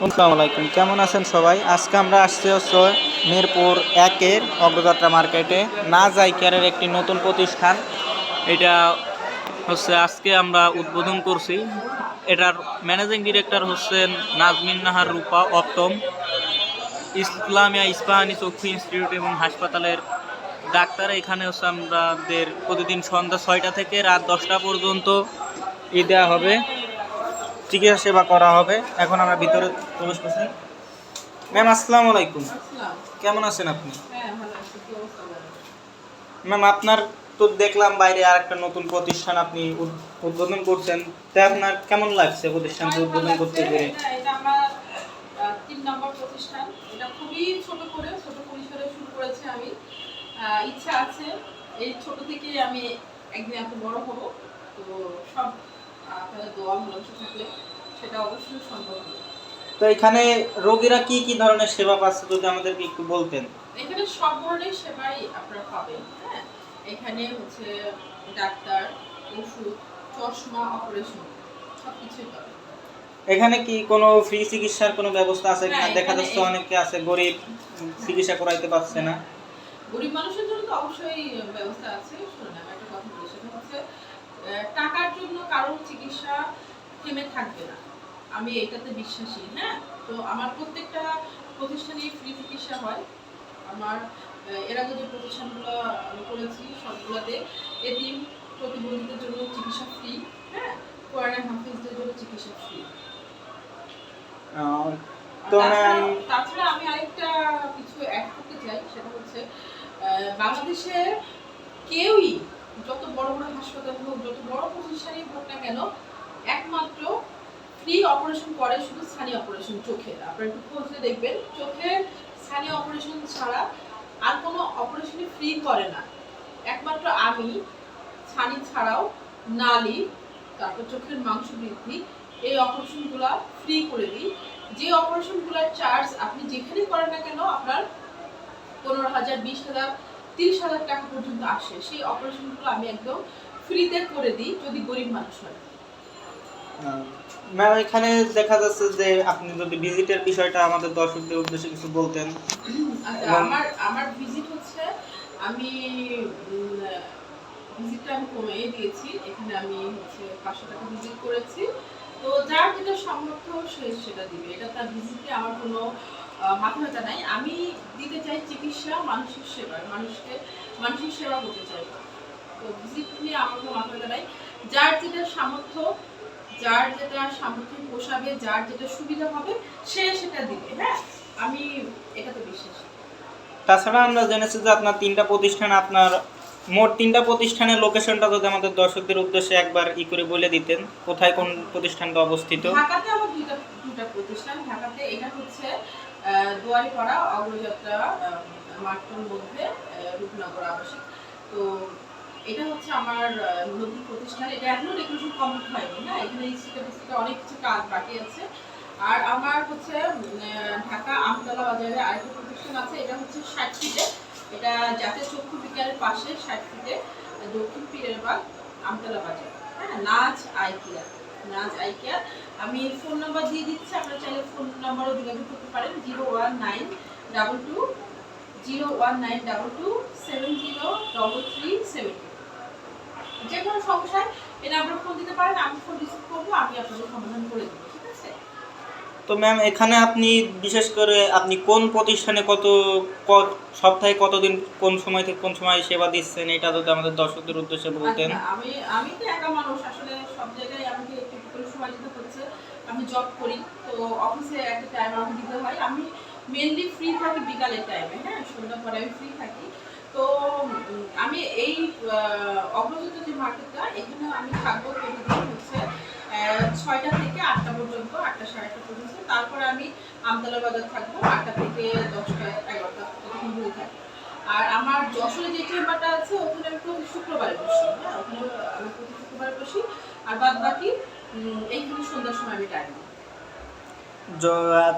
আসসালামু আলাইকুম। কেমন আছেন সবাই? আজকে আমরা আসছি হচ্ছে মিরপুর একের অগ্রযাত্রা মার্কেটে। না যাই কেয়ারের একটি নতুন প্রতিষ্ঠান। এটা হচ্ছে আজকে আমরা উদ্বোধন করছি। এটার ম্যানেজিং ডিরেক্টর হচ্ছেন নাজমিন নাহার রূপা অপ্তম ইসলামিয়া ইস্পাহানি চক্ষু ইনস্টিটিউট এবং হাসপাতালের ডাক্তার। এখানে হচ্ছে আমাদের প্রতিদিন সন্ধ্যা ছয়টা থেকে রাত দশটা পর্যন্ত ই দেওয়া হবে। চিকিৎসা সেবা করা হবে। এখন আমরা ভিতরে প্রবেশ করছি। ম্যাম আসসালামু আলাইকুম। কেমন আছেন আপনি? হ্যাঁ? ম্যাম আপনার তো দেখলাম বাইরে আর একটা নতুন প্রতিষ্ঠান আপনি উদ- উদ্বোধন করছেন। তাই আপনার কেমন লাগছে প্রতিষ্ঠানটি উদ্বোধন করতে। পেরে? আহ, তিন নম্বর প্রতিষ্ঠান। এটা খুবই ছোট করে ছোট পরিসরে শুরু করেছি আমি। ইচ্ছা আছে। এই ছোট থেকে আমি একদিন এত বড় হব। তো সব আপনাদের দোয়া ভালোবাসা থাকলে সেটা অবশ্যই সম্ভব হবে। তো এখানে রোগীরা কি কি ধরনের সেবা পাচ্ছে যদি আমাদেরকে একটু বলতেন? এখানে সব ধরনের সেবাই আপনারা পাবেন হ্যাঁ? এখানে হচ্ছে ডাক্তার ওষুধ চশমা অপারেশন সব কিছুই পাবেন। এখানে কি কোনো ফ্রি চিকিৎসার কোনো ব্যবস্থা আছে কিনা? হ্যাঁ, দেখা যাচ্ছে অনেকে আছে গরিব চিকিৎসা করাইতে পারছে না। গরিব মানুষের জন্য তো অবশ্যই ব্যবস্থা আছে। শুনুন আমি একটা কথা বলি সেটা হচ্ছে টাকার জন্য কারোর চিকিৎসা থেমে থাকবে না। আমি এটাতে বিশ্বাসী হ্যাঁ? তো আমার প্রত্যেকটা প্রতিষ্ঠানে ফ্রি চিকিৎসা হয়। আমার এর আগে যে প্রতিষ্ঠানগুলো আমি করেছি সবগুলোতে এদিন প্রতিবন্ধীদের জন্য চিকিৎসা ফ্রি হ্যাঁ? কোরআনের হাফিজদের জন্য চিকিৎসা ফ্রি তো তাছাড়া আমি আরেকটা কিছু অ্যাড করতে চাই সেটা হচ্ছে বাংলাদেশে কেউই যত বড় বড় হাসপাতাল হোক, যত বড় প্রতিষ্ঠানই হোক না কেন, একমাত্র ফ্রি অপারেশন করে শুধু স্থানীয় অপারেশন চোখের আপনারা একটু খোঁজলে দেখবেন চোখের স্থানীয় অপারেশন ছাড়া আর কোনো অপারেশনই ফ্রি করে না। একমাত্র আমি, ছানি ছাড়াও নালি, তারপর চোখের মাংস বৃদ্ধি, এই অপারেশনগুলো ফ্রি করে দিই। যে অপারেশনগুলোর চার্জ আপনি যেখানেই করেন না কেন, আপনার পনেরো হাজার, বিশ হাজার তিরিশ হাজার টাকা পর্যন্ত আসে সেই অপারেশনগুলো আমি একদম ফ্রিতে করে দিই যদি গরিব মানুষ হয়। ম্যাম এখানে দেখা যাচ্ছে যে আপনি যদি ভিজিটের বিষয়টা আমাদের দর্শকদের উদ্দেশ্যে কিছু বলতেন। আচ্ছা আমার আমার ভিজিট হচ্ছে আমি ভিজিটটা আমি কমিয়ে দিয়েছি এখানে আমি হচ্ছে পাঁচশো টাকা ভিজিট করেছি। তো যার যেটা সামর্থ্য সে সেটা দিবে। এটা তার ভিজিটে আমার কোনো মাথা ব্যথা নাই। আমি দিতে চাই চিকিৎসা মানসিক সেবা মানুষকে মানসিক সেবা করতে চাই। তো ভিজিট নিয়ে আমার কোনো মাথা ব্যথা নাই। যার যেটা সামর্থ্য যার যেটা সামর্থ্য পোষাবে যার যেটা সুবিধা হবে সে সেটা দিবে হ্যাঁ? আমি এটাতে বিশ্বাসী। তাছাড়া আমরা জেনেছি যে আপনার তিনটা প্রতিষ্ঠান আপনার মোট তিনটা প্রতিষ্ঠানের লোকেশনটা যদি আমাদের দর্শকদের উদ্দেশ্যে একবার ই করে বলে দিতেন কোথায় কোন প্রতিষ্ঠানটা অবস্থিত? ঢাকাতে আমার দুইটা দুইটা প্রতিষ্ঠান। ঢাকাতে এটা হচ্ছে দুয়ারিপাড়া অগ্রযাত্রা মাঠটার মধ্যে রূপনগর আবাসিক। তো এটা হচ্ছে আমার নতুন প্রতিষ্ঠান। এটা এখনও ডেকোরেশন কমপ্লিট হয়নি, না? এখানে ইস্টিকা অনেক কিছু কাজ বাকি আছে। আর আমার হচ্ছে ঢাকা আমতলা বাজারে আরেকটা প্রতিষ্ঠান আছে। এটা হচ্ছে ষাট ফিটে। এটা জাতীয় চক্ষু বিজ্ঞানের পাশে ষাট ফিটে দক্ষিণ পীরের বাগ আমতলা বাজার। হ্যাঁ নাচ আই নাচ আই কেয়ার আমি ফোন নাম্বার দিয়ে দিচ্ছি আপনারা চাইলে ফোন নাম্বারও যোগাযোগ করতে পারেন zero one nine double two zero one nine double two seven zero double three seven যে কোনো সমস্যায় এই নাম্বারে ফোন দিতে পারেন আমি ফোন রিসিভ করব আমি আপনাদের সমাধান করে দেবো ঠিক আছে? তো ম্যাম এখানে আপনি বিশেষ করে আপনি কোন প্রতিষ্ঠানে কত সপ্তাহে কতদিন কোন সময় থেকে কোন সময় সেবা দিচ্ছেন এটা যদি আমাদের দর্শকদের উদ্দেশ্যে বলতেন। আচ্ছা, আমি আমি তো একা মানুষ আসলে সব জায়গায় আমাকে একটু একটু করে সময় দিতে হচ্ছে আমি জব করি তো অফিসে একটা টাইম আমাকে দিতে হয়। আমি মেনলি ফ্রি থাকি বিকালের টাইমে হ্যাঁ সন্ধ্যার পরে আমি ফ্রি থাকি। তো আমি এই আহ, অগ্রগত যে মার্কেটটা এখানে আমি থাকব প্রতিদিন হচ্ছে ছয়টা থেকে আটটা পর্যন্ত আটটা সাড়ে আটটা পর্যন্ত। তারপরে আমি আমতলা বাজার থাকব আটটা থেকে দশটা এগারোটা ততক্ষণ ঘুরে থাকব আর আমার যশোরে যে চেম্বারটা আছে ওখানে আমি প্রতি শুক্রবারে বসি হ্যাঁ ওখানে আমি প্রতি শুক্রবারে বসি। আর বাদ বাকি এইখানে সন্ধ্যার সময় আমি টাইম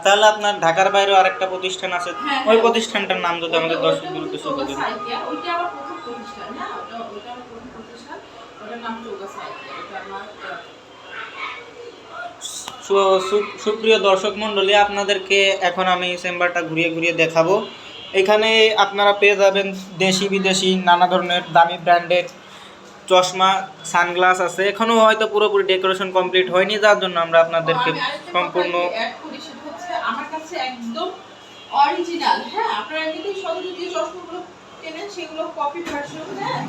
তাহলে আপনার ঢাকার বাইরেও আরেকটা প্রতিষ্ঠান আছে হ্যাঁ, ওই হ্যাঁ। প্রতিষ্ঠানটার নাম যদি আমাদের বলতেন চৌগাছা আইকিয়া। ওইটা আমার প্রথম প্রতিষ্ঠান হ্যাঁ ওটা আমার প্রথম প্রতিষ্ঠান ওটার নাম। ওটা আমার সুপ্রিয় দর্শক মণ্ডলী আপনাদেরকে এখন আমি চেম্বারটা ঘুরিয়ে ঘুরিয়ে দেখাবো এখানে আপনারা পেয়ে যাবেন দেশি বিদেশি নানা ধরনের দামি ব্র্যান্ডের চশমা সানগ্লাস আছে। এখনও হয়তো পুরোপুরি ডেকোরেশন কমপ্লিট হয়নি যার জন্য আমরা আপনাদেরকে সম্পূর্ণ আমার কাছে একদম অরিজিনাল হ্যাঁ? আপনারা এমনিতেই সহজে যে চশমাগুলো কেনেন সেগুলো কপি ভার্সন হ্যাঁ?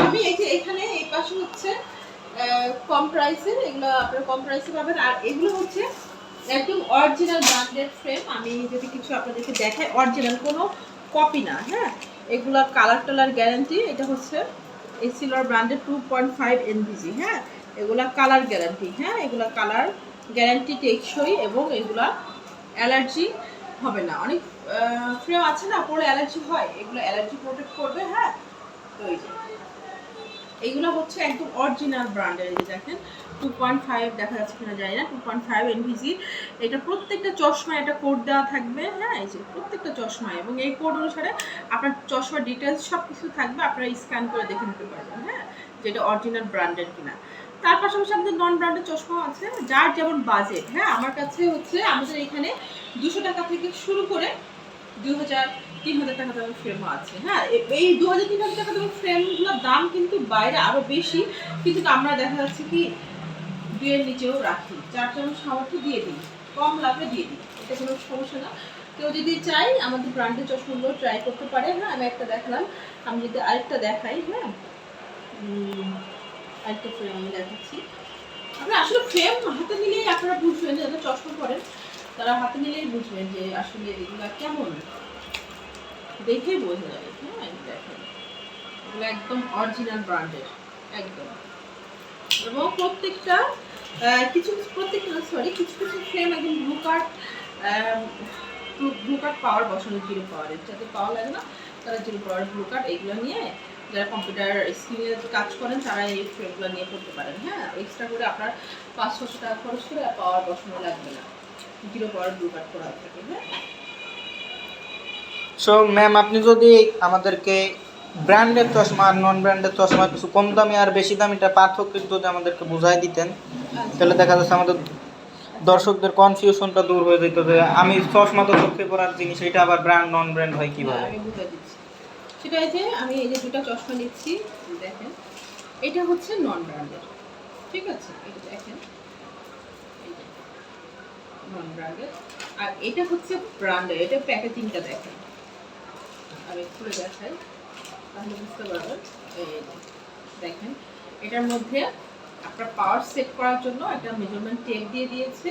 আমি এই যে এখানে এই পাশে হচ্ছে কম প্রাইসের এগুলো আপনারা কম প্রাইসে পাবেন। আর এগুলো হচ্ছে একদম অরিজিনাল ব্র্যান্ডেড ফ্রেম আমি যদি কিছু আপনাদেরকে দেখাই অরিজিনাল কোনো কপি না হ্যাঁ? এগুলা কালার টালার গ্যারান্টি এটা হচ্ছে এই সিলভার ব্র্যান্ডের টু পয়েন্ট ফাইভ এনবিজি হ্যাঁ? এগুলা কালার গ্যারান্টি হ্যাঁ? এগুলা কালার গ্যারান্টি টেকসই এবং এগুলা অ্যালার্জি হবে না। অনেক ফ্রেম আছে না? পরে অ্যালার্জি হয়। এগুলো অ্যালার্জি প্রোটেক্ট করবে হ্যাঁ? তো এই যে। এইগুলো হচ্ছে একদম অরিজিনাল ব্র্যান্ডের এই যে দেখেন টু পয়েন্ট ফাইভ দেখা যাচ্ছে কিনা জানি না টু পয়েন্ট ফাইভ এনভিজি এটা প্রত্যেকটা চশমা এটা কোড দেওয়া থাকবে হ্যাঁ এই যে প্রত্যেকটা চশমায়, এবং এই কোড অনুসারে আপনার চশমার ডিটেলস সব কিছু থাকবে, আপনারা স্ক্যান করে দেখে নিতে পারবেন হ্যাঁ যেটা অরিজিনাল ব্র্যান্ডের কিনা। তার পাশাপাশি আমাদের নন ব্র্যান্ডের চশমা আছে, যার যেমন বাজেট হ্যাঁ আমার কাছে হচ্ছে আমাদের এখানে দুশো টাকা থেকে শুরু করে হাজার তিন হাজার টাকা আছে। হ্যাঁ এই দু হাজার তিন হাজার টাকা ফ্রেমগুলোর দাম কিন্তু বাইরে আরও বেশি। কিন্তু আমরা দেখা যাচ্ছে কি, দুইয়ের নিচেও রাখি। যার যেমন সামর্থ্য দিয়ে দিই, কম লাভে দিয়ে দিই, এটা কোনো সমস্যা না। কেউ যদি চাই আমাদের ব্র্যান্ডের চশমাগুলো ট্রাই করতে পারে হ্যাঁ আমি একটা দেখালাম। আমি যদি আরেকটা দেখাই হ্যাঁ আরেকটা ফ্রেম আমি দেখাচ্ছি। আপনি আসলে ফ্রেম হাতে নিলেই আপনারা বুঝবেন যারা চশমা পরেন। তারা হাতে নিলেই বুঝবেন যে আসলে এগুলো কেমন। দেখেই বোঝা যাবে হ্যাঁ এগুলো একদম অরিজিনাল ব্র্যান্ডের একদম। এবং প্রত্যেকটা কিছু কিছু, প্রত্যেকটা সরি কিছু কিছু ফ্রেম একদম blue card blue card power বসানো জিরো পাওয়ারের যাতে পাওয়ার লাগে না, তারা জিরো পাওয়ার ব্লু কার্ড এগুলো নিয়ে যারা কম্পিউটার স্ক্রিনে কাজ করেন, তারা এই ফ্রেমগুলো নিয়ে করতে পারেন। হ্যাঁ এক্সট্রা করে আপনার পাঁচ ছশো টাকা খরচ করে পাওয়ার বসানো লাগবে না। সো ম্যাম আপনি যদি আমাদেরকে ব্র্যান্ডের চশমা আর নন ব্র্যান্ডের চশমা কিছু কম দামি আর বেশি দামিটা পার্থক্য যদি আমাদেরকে বুঝাই দিতেন তাহলে দেখা যাচ্ছে আমাদের দর্শকদের কনফিউশনটা দূর হয়ে যেত যে আমি চশমা তো চোখে পড়ার জিনিস এটা আবার ব্র্যান্ড নন ব্র্যান্ড হয় কীভাবে? আমি বুঝে সেটা যে আমি এই যে দুটো চশমা নিচ্ছি দেখেন এটা হচ্ছে নন ব্র্যান্ডের ঠিক আছে? এটা দেখেন নন ব্র্যান্ডের আর এটা হচ্ছে ব্র্যান্ডের এটা প্যাকেজিংটা দেখেন। আমি খুলে দেখাই। তাহলে বুঝতে পারবেন। দেখেন। এটার মধ্যে আপনার পাওয়ার সেট করার জন্য একটা মেজারমেন্ট টেপ দিয়ে দিয়েছে।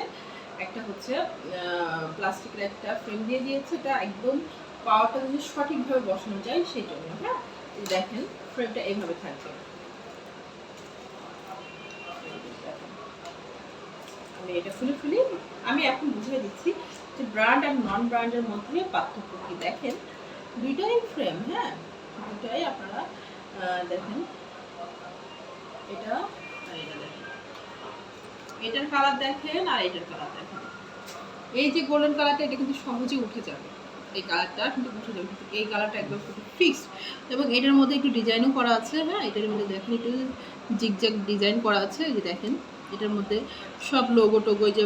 একটা হচ্ছে প্লাস্টিকের একটা ফ্রেম দিয়ে দিয়েছে। এটা একদম পাওয়ারটা যদি সঠিকভাবে বসানো যায়, সেই জন্য। হ্যাঁ? দেখেন ফ্রেমটা এইভাবে থাকবে এই যে দেখেন। আমি এটা খুলে খুলে আমি এখন বুঝিয়ে দিচ্ছি যে ব্র্যান্ড আর নন ব্র্যান্ডের মধ্যে পার্থক্য কি? দেখেন, দুইটাই ফ্রেম হ্যাঁ? দুইটাই আপনারা দেখেন। এটা এটার কালার দেখেন আর এটার কালার দেখেন। এই যে গোল্ডেন কালারটা এটা কিন্তু সহজে উঠে যাবে। এই কালারটা কিন্তু উঠে যাবে। কিন্তু এই কালারটা একদম ফিক্সড এবং এটার মধ্যে একটু ডিজাইনও করা আছে হ্যাঁ? এটার মধ্যে দেখেন, একটু জিগজ্যাগ ডিজাইন করা আছে। এই যে দেখেন এটার মধ্যে সব লোগো টোগো যে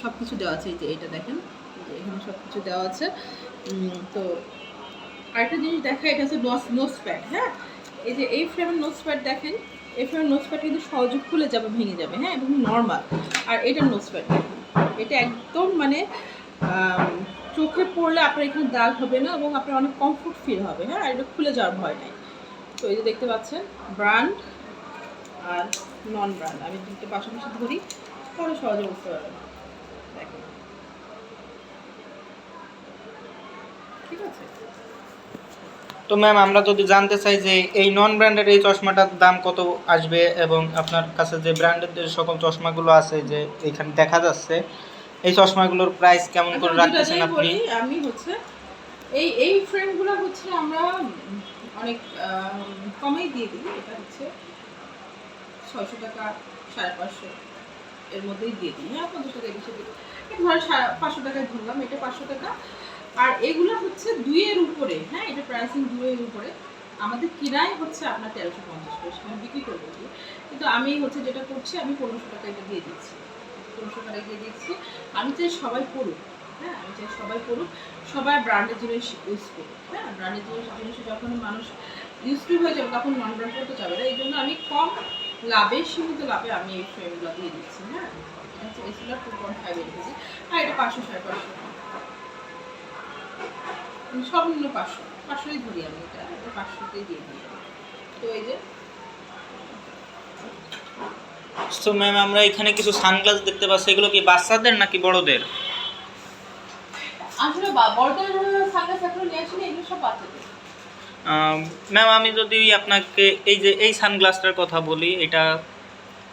সব কিছু দেওয়া আছে, এই যে এটা দেখেন এখানে সব কিছু দেওয়া আছে। তো আরেকটা জিনিস দেখা এটা হচ্ছে নোস নোস প্যাড হ্যাঁ? এই যে এই ফ্রেমের নোস প্যাড দেখেন, এই ফ্রেমের নোস প্যাড কিন্তু সহজে খুলে যাবে, ভেঙে যাবে হ্যাঁ? এবং নর্মাল আর এটার নোস প্যাড এটা একদম মানে চোখে পড়লে আপনার এখানে দাগ হবে না এবং আপনার অনেক কমফোর্ট ফিল হবে হ্যাঁ? আর এটা খুলে যাওয়ার ভয় নাই। তো এই যে দেখতে পাচ্ছেন ব্র্যান্ড আর নন ব্র্যান্ড আমি দুটো পাশাপাশি ধরি তাহলে সহজে বুঝতে পারবেন। দেখেন ঠিক আছে? তো ম্যাম আমরা যদি জানতে চাই যে এই নন ব্র্যান্ডের এই চশমাটার দাম কত আসবে এবং আপনার কাছে যে ব্র্যান্ডের যে সকল চশমাগুলো আছে যে এখানে দেখা যাচ্ছে এই চশমাগুলোর প্রাইস কেমন করে রাখতেছেন আপনি? আমি হচ্ছে এই এই ফ্রেমগুলো হচ্ছে আমরা অনেক কমেই দিয়ে দিই। এটা হচ্ছে ছয়শো টাকা, সাড়ে পাঁচশো এর মধ্যেই দিয়ে দিই। হ্যাঁ পঞ্চাশ টাকা বেশি দিই। ধর সাড়ে পাঁচশো টাকায় ধরলাম, এটা পাঁচশো টাকা। আর এগুলো হচ্ছে দুইয়ের উপরে হ্যাঁ এটা প্রাইসিং দুইয়ের উপরে। আমাদের কিনাই হচ্ছে আপনার তেরোশো পঞ্চাশ করে, সেখানে বিক্রি করব কি? কিন্তু আমি হচ্ছে যেটা করছি, আমি পনেরোশো টাকা এটা দিয়ে দিচ্ছি। পনেরোশো টাকা দিয়ে দিচ্ছি। আমি চাই সবাই পড়ুক হ্যাঁ আমি চাই সবাই পড়ুক। সবাই ব্র্যান্ডের জিনিস ইউজ করুক হ্যাঁ ব্র্যান্ডের জিনিস জিনিস যখন মানুষ ইউজ টু হয়ে যাবে, তখন নন ব্র্যান্ড করতে যাবে না। এই জন্য আমি কম লাভে সীমিত লাভে আমি এই ফ্রেমগুলো দিয়ে দিচ্ছি হ্যাঁ? এটা টু পয়েন্ট ফাইভ এলকেজি আর এটা পাঁচশো সাড়ে পাঁচশো। সর্বনিম্ন পাঁচশো পাঁচশোই ধরি আমি এটা এটা পাঁচশোতেই দিয়ে দিই তো এই যে তো ম্যাম আমরা এখানে কিছু সানগ্লাস দেখতে পাচ্ছি এগুলো কি বাচ্চাদের নাকি বড়দের? আসলে বড়দের সানগ্লাস এখন নিয়ে আসলে এগুলো সব বাচ্চাদের। ম্যাম আমি যদি আপনাকে এই যে এই সানগ্লাসটার কথা বলি এটা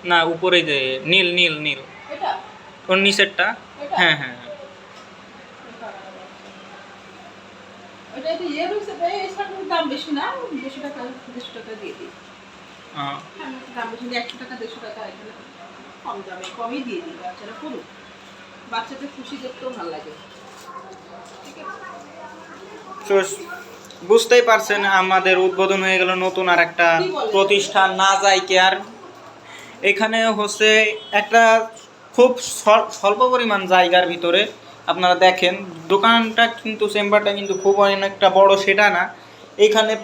না উপরে যে নীল নীল নীল। ওর নিচেরটা? হ্যাঁ হ্যাঁ। বাচ্চাদের খুশি দেখতেও ভালো লাগে। ঠিক আছে? তো বুঝতেই পারছেন আমাদের উদ্বোধন হয়ে গেল নতুন আর একটা প্রতিষ্ঠান না যায় কেয়ার এখানে হচ্ছে একটা খুব স্বল- স্বল্প পরিমাণ জায়গার ভিতরে আপনারা দেখেন দোকানটা কিন্তু চেম্বারটা কিন্তু খুব অনেকটা বড় সেটা না। এখানে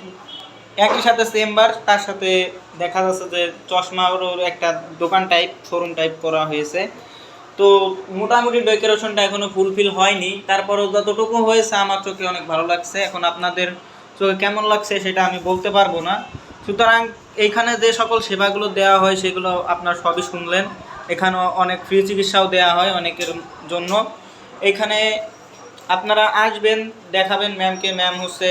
একই সাথে চেম্বার তার সাথে দেখা যাচ্ছে যে চশমারও একটা দোকান টাইপ শোরুম টাইপ করা হয়েছে। তো মোটামুটি ডেকোরেশনটা এখনও ফুলফিল হয়নি। তারপরেও যতটুকু হয়েছে, আমার চোখে অনেক ভালো লাগছে। এখন আপনাদের চোখে কেমন লাগছে সেটা আমি বলতে পারব না। সুতরাং এইখানে যে সকল সেবাগুলো দেওয়া হয়, সেগুলো আপনার সবই শুনলেন। এখানে অনেক ফ্রি চিকিৎসাও দেওয়া হয় অনেকের জন্য। এখানে আপনারা আসবেন, দেখাবেন ম্যামকে ম্যাম হচ্ছে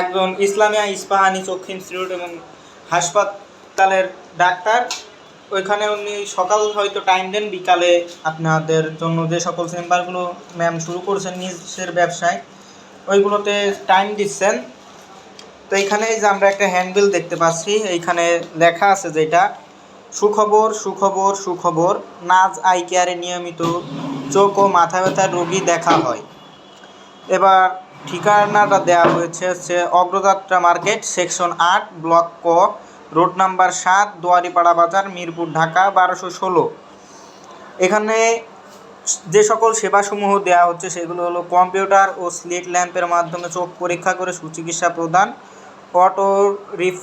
একজন ইসলামিয়া ইস্পাহানি চক্ষু ইনস্টিটিউট এবং হাসপাতালের ডাক্তার। ওইখানে উনি সকাল হয়তো টাইম দেন, বিকালে আপনাদের জন্য যে সকল চেম্বারগুলো ম্যাম শুরু করছেন নিজের ব্যবসায়, ওইগুলোতে টাইম দিচ্ছেন। তো এইখানে যে আমরা একটা হ্যান্ডবিল দেখতে পাচ্ছি, এইখানে লেখা আছে যেটা, সুখবর সুখবর সুখবর, নাজ আই কেয়ারে নিয়মিত চোখ ও মাথা ব্যথার রোগী দেখা হয়। এবার ঠিকানাটা দেওয়া হয়েছে হচ্ছে অগ্রযাত্রা মার্কেট সেকশন আট ব্লক ক রোড নাম্বার সাত দোয়ারিপাড়া বাজার মিরপুর ঢাকা বারোশো ষোলো। এখানে যে সকল সেবাসমূহ দেওয়া হচ্ছে সেগুলো হলো কম্পিউটার ও স্লিট ল্যাম্পের মাধ্যমে চোখ পরীক্ষা করে সুচিকিৎসা প্রদান অটো রিফ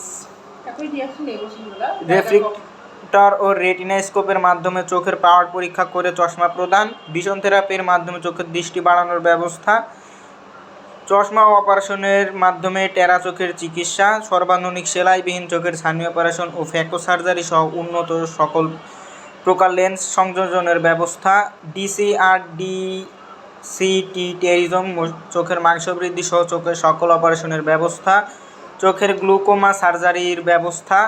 রেফ্রিক্টর ও রেটিনাস্কোপের মাধ্যমে চোখের পাওয়ার পরীক্ষা করে চশমা প্রদান ভিশন থেরাপির মাধ্যমে চোখের দৃষ্টি বাড়ানোর ব্যবস্থা চশমা অপারেশনের মাধ্যমে টেরা চোখের চিকিৎসা সর্বাধুনিক সেলাইবিহীন চোখের স্থানীয় অপারেশন ও ফ্যাকো সার্জারি সহ উন্নত সকল প্রকার লেন্স সংযোজনের ব্যবস্থা। ডিসিআর ডি সিটি টেরিজম চোখের মাংসবৃদ্ধি সহ চোখের সকল অপারেশনের ব্যবস্থা। চোখের গ্লুকোমা সার্জারির ব্যবস্থা।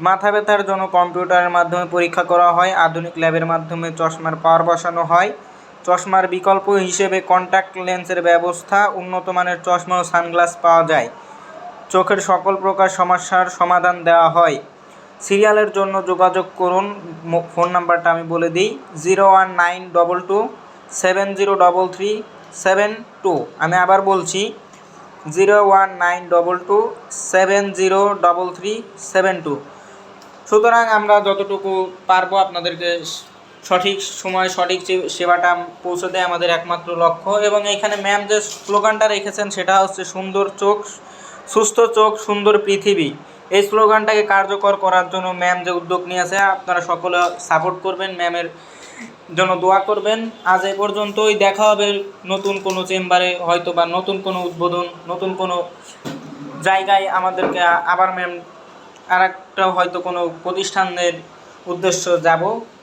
মাথা ব্যথার জন্য কম্পিউটারের মাধ্যমে পরীক্ষা করা হয়। আধুনিক ল্যাবের মাধ্যমে চশমার পাওয়ার বসানো হয়। চশমার বিকল্প হিসেবে কন্ট্যাক্ট লেন্সের ব্যবস্থা উন্নত মানের চশমা ও সানগ্লাস পাওয়া যায়। চোখের সকল প্রকার সমস্যার সমাধান দেওয়া হয়। সিরিয়ালের জন্য যোগাযোগ করুন। ফোন নাম্বারটা আমি বলে দিই, zero one nine double two seven zero double three seven two. আমি আবার বলছি, zero one nine double two seven zero double three seven two. সুতরাং আমরা যতটুকু পারব আপনাদেরকে সঠিক সময় সঠিক সেবাটা পৌঁছে দেয় আমাদের একমাত্র লক্ষ্য এবং এখানে ম্যাম যে স্লোগানটা রেখেছেন সেটা হচ্ছে সুন্দর চোখ, সুস্থ চোখ, সুন্দর পৃথিবী। এই স্লোগানটাকে কার্যকর করার জন্য ম্যাম যে উদ্যোগ নিয়েছে, আপনারা সকলে সাপোর্ট করবেন ম্যামের জন্য দোয়া করবেন। আজ এ পর্যন্তই, দেখা হবে নতুন কোনো চেম্বারে, হয়তো বা নতুন কোনো উদ্বোধন, নতুন কোনো জায়গায় আমাদেরকে আবার ম্যাম আর একটা হয়তো কোনো প্রতিষ্ঠানের উদ্দেশ্য যাব।